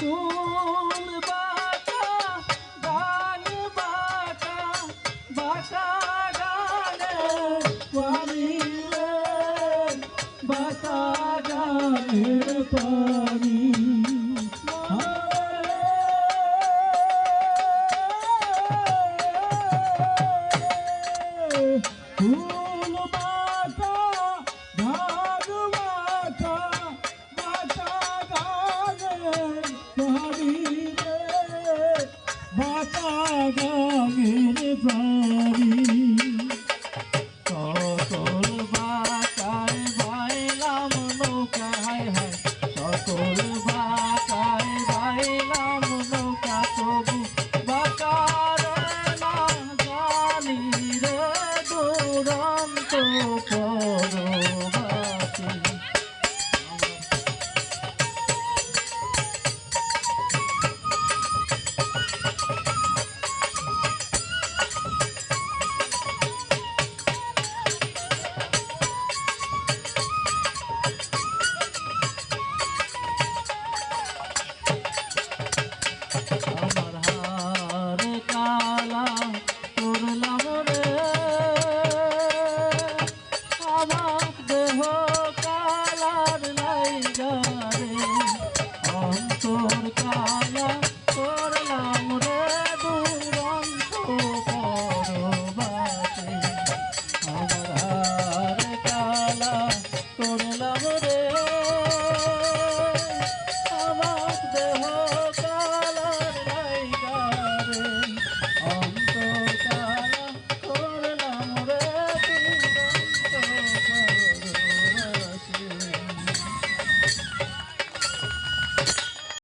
চুল বাটা গান বাটা বাটা গানে পানি বাটা গানের পানি। Oh রে